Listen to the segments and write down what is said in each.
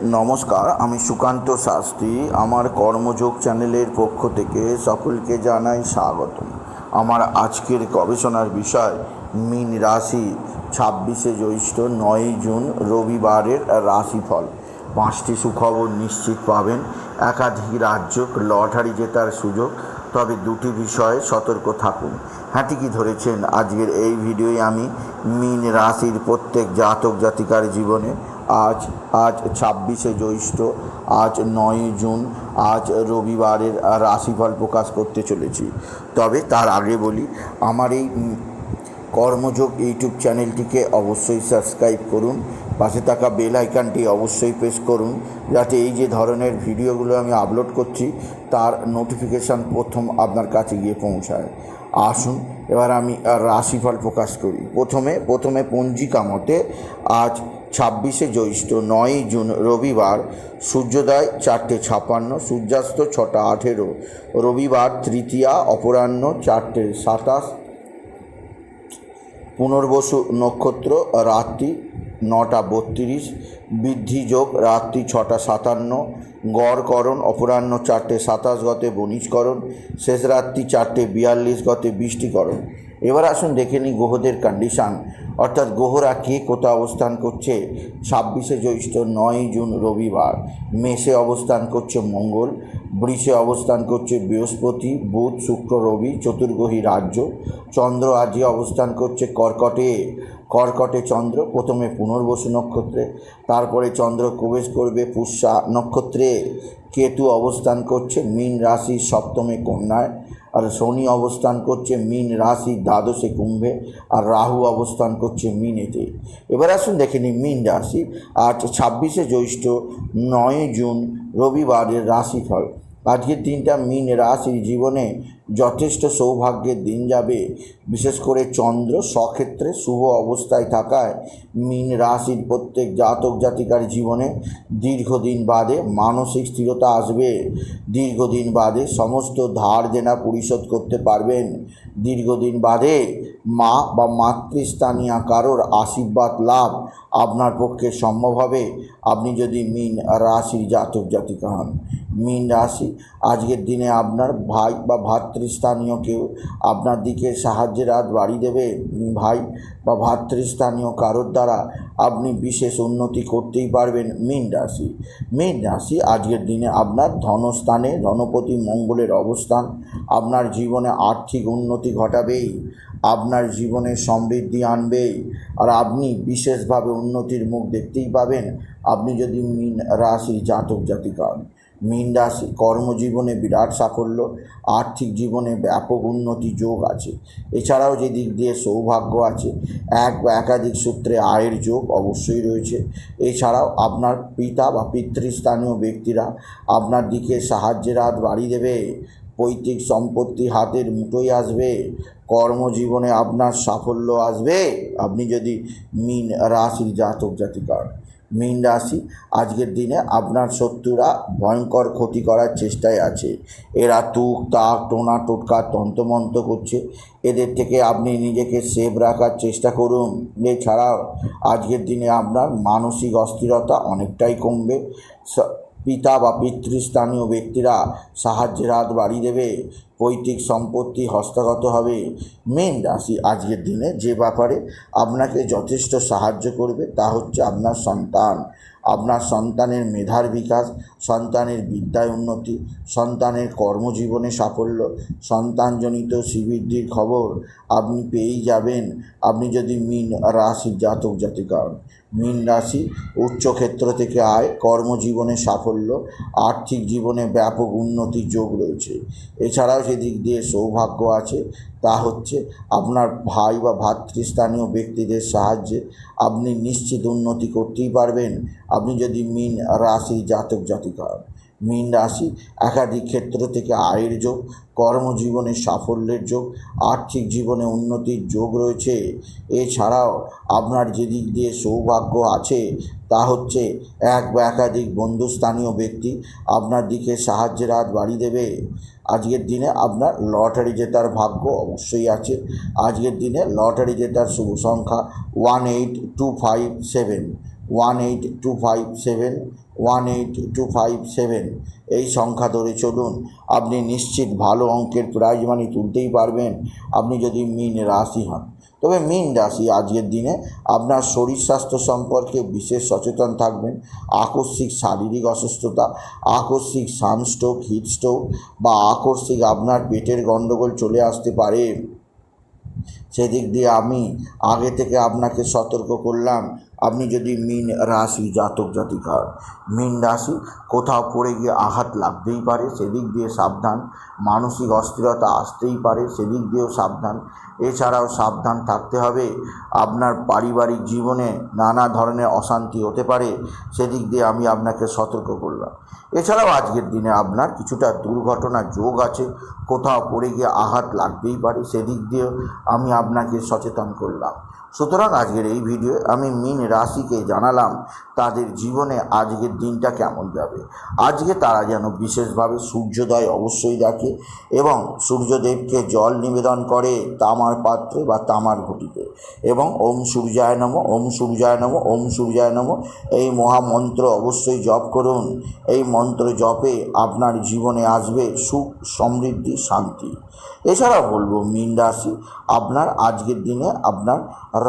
নমস্কার, আমি সুকান্ত শাস্ত্রী। আমার কর্মযোগ চ্যানেলের পক্ষ থেকে সকলকে জানাই স্বাগত আমার আজকের গবেষণার বিষয়, মীন রাশি, ছাব্বিশে জ্যৈষ্ঠ নয়ই জুন, রবিবারের রাশিফল। পাঁচটি সুখবর নিশ্চিত পাবেন। একাধিক রাজ্য লটারি জেতার সুযোগ, তবে দুটি বিষয়ে সতর্ক থাকুন। হ্যাঁ ঠিকই ধরেছেন? আজকের এই ভিডিওয়ে আমি মীন রাশির প্রত্যেক জাতক জাতিকার জীবনে আজ আজ ছাব্বিশে জ্যৈষ্ঠ, আজ নয় জুন, আজ রবিবারের রাশিফল প্রকাশ করতে চলেছি। তবে তার আগে বলি, আমার এই কর্মযোগ ইউটিউব চ্যানেলটিকে অবশ্যই সাবস্ক্রাইব করুন, পাশে থাকা বেল আইকনটি অবশ্যই প্রেস করুন, যাতে এই যে ধরনের ভিডিওগুলো আমি আপলোড করছি, তার নোটিফিকেশান প্রথম আপনার কাছে গিয়ে পৌঁছায়। আসুন, এবার আমি রাশিফল প্রকাশ করি। প্রথমে প্রথমে পঞ্জিকা মতে আজ ছাব্বিশে জ্যৈষ্ঠ নয়ই জুন রবিবার, সূর্যোদয় চারটে ছাপান্ন সূর্যাস্ত ছটা আঠেরো, রবিবার তৃতীয়া, অপরাহ্ন চারটে সাতাশ, পুনর্বসু নক্ষত্র রাত্রি নটা বত্রিশ, বৃদ্ধি যোগ রাত্রি ছটা সাতান্ন, গড়করণ অপরাহ্ন চারটে সাতাশ গতে বণিজকরণ, শেষ রাত্রি চারটে বিয়াল্লিশ গতে বৃষ্টিকরণ। এবার আসুন দেখে নিই গ্রহদের কন্ডিশান অর্থাৎ গ্রহরা কে কোথাও অবস্থান করছে? ছাব্বিশে জ্যৈষ্ঠ নয় জুন রবিবার। মেষে অবস্থান করছে মঙ্গল। বৃষে অবস্থান করছে বৃহস্পতি, বুধ, শুক্র, রবি, চতুর্গ্রহী রাজ্য। চন্দ্র আজকে অবস্থান করছে কর্কটে। কর্কটে চন্দ্র, প্রথমে পুনর্বসু নক্ষত্রে। তারপরে চন্দ্র প্রবেশ করবে পুষ্যা নক্ষত্রে। কেতু অবস্থান করছে মীন রাশি সপ্তমে কন্যায়। আর শনি অবস্থান করছে মিন রাশি দ্বাদশে কুম্ভে আর রাহু অবস্থান করছে মিনেতে এবার আসুন দেখে নিই মিন রাশি। আজ ছাব্বিশে জ্যৈষ্ঠ নয় জুন রবিবারের রাশিফল। আজকের দিনটা মিন রাশির জীবনে যথেষ্ট সৌভাগ্যের দিন যাবে। বিশেষ করে চন্দ্র স্বক্ষেত্রে শুভ অবস্থায় থাকায় মীন রাশির প্রত্যেক জাতক জাতিকার জীবনে দীর্ঘদিন বাদে মানসিক স্থিরতা আসবে। দীর্ঘদিন বাদে সমস্ত ধার দেনা পরিশোধ করতে পারবেন। দীর্ঘদিন বাদে মা বা মাতৃস্থানীয় কারোর আশীর্বাদ লাভ আপনার পক্ষে সম্ভব হবে। আপনি যদি মীন রাশির জাতক জাতিকা হন, মীন রাশি, আজকের দিনে আপনার ভাই বা ভাতৃস্থানীয় কেউ আপনার দিকে সাহায্যের হাত বাড়ি দেবে? ভাই বা ভাতৃস্থানীয় কারোর দ্বারা আপনি বিশেষ উন্নতি করতেই পারবেন? মীন রাশি। মীন রাশি আজকের দিনে আপনার ধনস্থানে, ধনপতি মঙ্গলের অবস্থান, আপনার জীবনে আর্থিক উন্নতি ঘটাবেই, আপনার জীবনে সমৃদ্ধি আনবেই, আর আপনি বিশেষভাবে উন্নতির মুখ দেখতেই পাবেন। আপনি যদি মীন রাশির জাতক জাতিকা মীন রাশি কর্মজীবনে বিরাট সাফল্য, আর্থিক জীবনে ব্যাপক উন্নতি যোগ আছে এছাড়াও যে দিক দিয়ে সৌভাগ্য আছে, এক বা একাধিক সূত্রে আয়ের যোগ অবশ্যই রয়েছে এছাড়াও আপনার পিতা বা পিতৃস্থানীয় ব্যক্তিরা আপনার দিকে সাহায্যের হাত বাড়িয়ে দেবে, পৈতৃক সম্পত্তি হাতের মুঠোয় আসবে, কর্মজীবনে আপনার সাফল্য আসবে আপনি যদি মীন রাশির জাতক জাতিকা হন। মীন রাশি। আজকের দিনে আপনার শত্রুরা ভয়ঙ্কর ক্ষতি করার চেষ্টায় আছে। এরা তুক, তাক, টোনা, টোটকা তন্তমন্ত করছে। এদের থেকে আপনি নিজেকে সেভ রাখার চেষ্টা করুন। এছাড়াও আজকের দিনে আপনার মানসিক অস্থিরতা অনেকটাই কমবে। পিতা বা পিতৃস্থানীয় ব্যক্তিরা সাহায্যের হাত বাড়িয়ে দেবে। পৈতৃক সম্পত্তি হস্তগত হবে। মেন রাশি আজকের দিনে যে ব্যাপারে আপনাকে যথেষ্ট সাহায্য করবে তা হচ্ছে আপনার সন্তান। আপনার সন্তানের মেধার বিকাশ, সন্তানের বিদ্যায় উন্নতি, সন্তানের কর্মজীবনে সাফল্য, সন্তানজনিত শ্রীবৃদ্ধির খবর আপনি পেয়েই যাবেন আপনি যদি মিন রাশির জাতক জাতিকা। মীন রাশি উচ্চক্ষেত্র থেকে আয়, কর্মজীবনে সাফল্য, আর্থিক জীবনে ব্যাপক উন্নতির যোগ রয়েছে এছাড়াও সেদিক দিয়ে সৌভাগ্য আছে তা হচ্ছে আপনার ভাই বা ভাতৃস্থানীয় ব্যক্তিদের সাহায্যে আপনি নিশ্চিত উন্নতি করতেই পারবেন আপনি যদি মিন রাশি জাতক জাতিকা হন। মীন রাশি, একাধিক ক্ষেত্র থেকে আয়ের যোগ, কর্মজীবনে সাফল্যের যোগ, আর্থিক জীবনে উন্নতির যোগ রয়েছে। এছাড়াও আপনার যেদিক দিয়ে সৌভাগ্য আছে, তা হচ্ছে এক বা একাধিক বন্ধুস্থানীয় ব্যক্তি আপনার দিকে সাহায্যের হাত বাড়িয়ে দেবে। আজকের দিনে আপনার লটারি জেতার ভাগ্য অবশ্যই আছে। আজকের দিনে লটারি জেতার শুভ সংখ্যা one eight two five seven one eight two five seven, one eight two five seven. এই সংখ্যা ধরে চলুন, আপনি নিশ্চিত ভালো অঙ্কের প্রাইজ মানি তুলতেই পারবেন। আপনি যদি মিন রাশি হন। তবে মিন রাশি আজকের দিনে আপনার শরীর স্বাস্থ্য সম্পর্কে বিশেষ সচেতন থাকবেন। আকস্মিক শারীরিক অসুস্থতা, আকস্মিক সানস্ট্রোক হিটস্ট্রোক বা আকস্মিক আপনার পেটের গণ্ডগোল চলে আসতে পারে। সেদিক দিয়ে আমি আগে থেকে আপনাকে সতর্ক করলাম। আপনি যদি মিন রাশি, জাতক জাতিকা হন। মিন রাশি, কোথাও পড়ে গিয়ে আঘাত লাগতেই পারে, সেদিক দিয়ে সাবধান। মানসিক অস্থিরতা আসতেই পারে, সেদিক দিয়েও সাবধান। এছাড়াও সাবধান থাকতে হবে। আপনার পারিবারিক জীবনে নানা ধরনের অশান্তি হতে পারে, সেদিক দিয়ে আমি আপনাকে সতর্ক করলাম। এছাড়াও আজকের দিনে আপনার কিছুটা দুর্ঘটনা যোগ আছে, কোথাও পড়ে গিয়ে আঘাত লাগতেই পারে, সেদিক দিয়েও আমি আপনাকে সচেতন করলাম। সুতরাং আজকের এই ভিডিও আমি মিন রাশিকে জানালাম তাদের জীবনে আজকের দিনটা কেমন যাবে। আজকে তারা যেন বিশেষভাবে সূর্যোদয় অবশ্যই দেখে এবং সূর্যদেবকে জল নিবেদন করে তামার পাত্রে বা তামার ঘটিতে এবং ওম সূর্যায় নম, ওম সূর্যায় নম, ওম সূর্যায় নম এই মহামন্ত্র অবশ্যই জপ করুন। এই মন্ত্র জপে আপনার জীবনে আসবে সুখ, সমৃদ্ধি, শান্তি। এছাড়াও বলব মীন রাশি, আপনার আজকের দিনে আপনার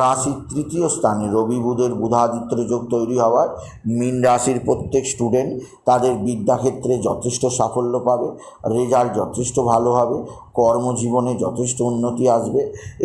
রাশির তৃতীয় স্থানে রবি বুধের বুধাদিত্য যোগ তৈরি হওয়ায় মীন রাশির প্রত্যেক স্টুডেন্ট তাদের বিদ্যাক্ষেত্রে যথেষ্ট সাফল্য পাবে রেজাল্ট যথেষ্ট ভালো হবে, কর্মজীবনে যথেষ্ট উন্নতি আসবে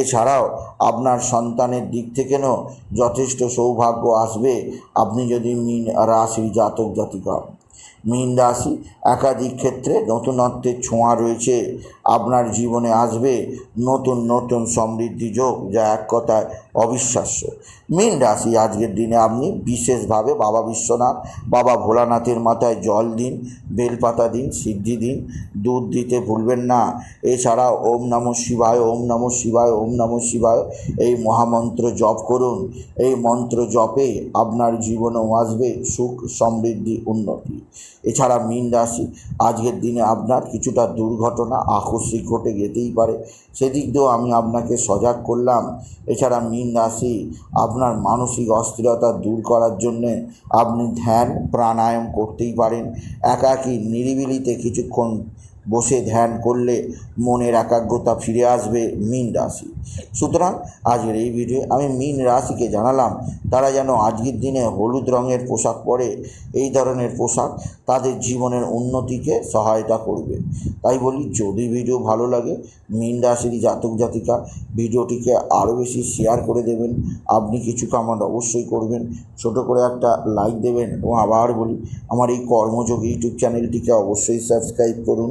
এছাড়াও আপনার সন্তানের দিক থেকেও যথেষ্ট সৌভাগ্য আসবে, আপনি যদি মীন রাশির জাতক জাতিকা। মীন রাশি, একাধিক ক্ষেত্রে নতুনত্বের ছোঁয়া রয়েছে। আপনার জীবনে আসবে নতুন নতুন সমৃদ্ধি যোগ, যা এক কথায় অবিশ্বাস্য। মীন রাশি, আজকের দিনে আপনি বিশেষভাবে বাবা বিশ্বনাথ, বাবা ভোলানাথের মাথায় জল দিন, বেলপাতা দিন, সিদ্ধি দিন, দুধ দিতে ভুলবেন না। এছাড়া ওম নম শিবায়, ওম নম শিবায়, ওম নম শিবায় এই মহামন্ত্র জপ করুন। এই মন্ত্র জপে আপনার জীবনেও আসবে সুখ, সমৃদ্ধি, উন্নতি। এছাড়া মীন রাশি, আজকের দিনে আপনার কিছুটা দুর্ঘটনা আকস্মিক ঘটে যেতেই পারে। সেদিক দিয়েও আমি আপনাকে সজাগ করলাম। এছাড়া মীন রাশি, আপনার মানসিক অস্থিরতা দূর করার জন্যে আপনি ধ্যান, প্রাণায়াম করতেই পারেন। একাকি নিরিবিলিতে কিছুক্ষণ বসে ধ্যান করলে মনের একাগ্রতা ফিরে আসবে মীন রাশি। সুতরাং আজকের এই ভিডিও আমি মীন রাশিকে জানালাম, তারা যেন আজকের দিনে হলুদ রঙের পোশাক পরে এই ধরনের পোশাক তাদের জীবনের উন্নতিকে সহায়তা করবে। তাই বলি, যদি ভিডিও ভালো লাগে, মীন রাশির জাতক জাতিকা ভিডিওটিকে আরও বেশি শেয়ার করে দেবেন। আপনি কিছু কামান্ড অবশ্যই করবেন, ছোট করে একটা লাইক দেবেন। এবং আবার বলি, আমার এই কর্মযোগ ইউটিউব চ্যানেলটিকে অবশ্যই সাবস্ক্রাইব করুন।